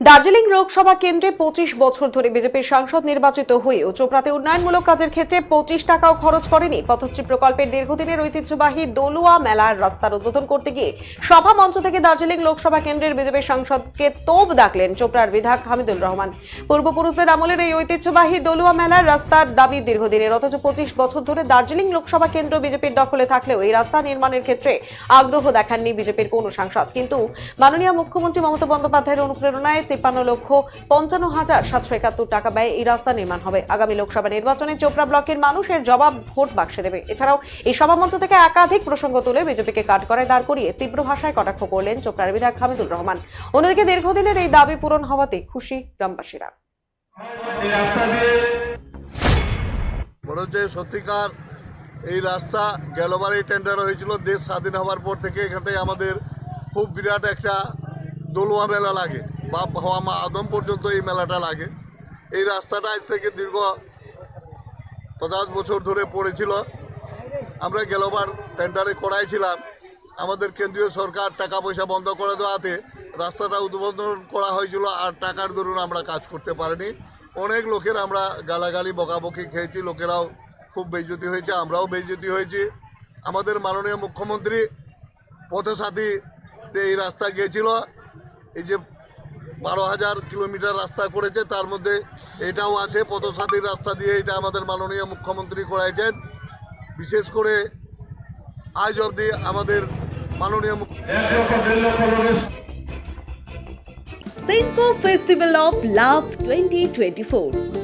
দার্জিলিং লোকসভা কেন্দ্রে পঁচিশ বছর ধরে বিজেপির সাংসদ নির্বাচিত হয়েও চোপড়াতে উন্নয়নমূলক কাজের ক্ষেত্রে পঁচিশ টাকাও খরচ করেনি। পথশ্রী প্রকল্পের দীর্ঘদিনের ঐতিহ্যবাহী দলুয়া মেলার রাস্তার উদ্বোধন করতে গিয়ে সভা মঞ্চ থেকে দার্জিলিং লোকসভা কেন্দ্রের বিজেপির সাংসদকে তোপ ডাকলেন চোপড়ার বিধায়ক হামিদুল রহমান। পূর্বপুরুষদের আমলের এই ঐতিহ্যবাহী দলুয়া মেলার রাস্তার দাবি দীর্ঘদিনের, অথচ পঁচিশ বছর ধরে দার্জিলিং লোকসভা কেন্দ্র বিজেপির দখলে থাকলেও এই রাস্তা নির্মাণের ক্ষেত্রে আগ্রহ দেখাননি বিজেপির কোনো সাংসদ। কিন্তু মাননীয় মুখ্যমন্ত্রী মমতা বন্দ্যোপাধ্যায়ের অনুপ্রেরণায় তিপ্পান্ন লক্ষ পঞ্চান্ন হাজার সাতশো একাত্তর টাকা ব্যয়ে এই রাস্তা নির্মাণ হবে। আগামী লোকসভা নির্বাচনে চোপড়া ব্লকের মানুষের জবাব ভোট বাক্সে দেবে। এছাড়াও এই সভামঞ্চ থেকে একাধিক প্রসঙ্গ তুলে বিজেপিকে কাঠগড়ায় দাঁড় করিয়ে তীব্র ভাষায় কটাক্ষ করলেন চোপড়ার বিধায়ক হামিদুর রহমান। অন্যদিকে দীর্ঘদিনের এই দাবি পূরণ হওয়াতে খুশি গ্রামবাসীরা। হচ্ছে সত্যিকার এই রাস্তা গেলবারই টেন্ডার হয়েছিল, দেশ স্বাধীন হওয়ার পর থেকে এখানটায় আমাদের খুব বিরাট একটা দোলুয়া মেলা লাগে। বা হওয়া মা আদম পর্যন্ত এই মেলাটা লাগে। এই রাস্তাটা আজ থেকে দীর্ঘ পঞ্চাশ বছর ধরে পড়েছিল। আমরা গেলবার টেন্ডারে করাইছিলাম আমাদের কেন্দ্রীয় সরকার টাকা পয়সা বন্ধ করে দেওয়াতে রাস্তাটা উদ্বোধন করা হয়েছিল আর টাকার দরুন আমরা কাজ করতে পারিনি। অনেক লোকের আমরা গালাগালি, বকাবকি খেয়েছি, লোকেরাও খুব বেইজ্জতি হয়েছে, আমরাও বেইজ্জতি হয়েছি। আমাদের মাননীয় মুখ্যমন্ত্রী পথসাথীতে এই রাস্তা গিয়েছিল। এই যে বারো হাজার কিলোমিটার রাস্তা করেছে তার মধ্যে এটাও আছে পথসাথীর রাস্তা দিয়ে এটা আমাদের মাননীয় মুখ্যমন্ত্রী করাইছেন বিশেষ করে আজ অবধি আমাদের মাননীয় Senko Festival of Love 2024.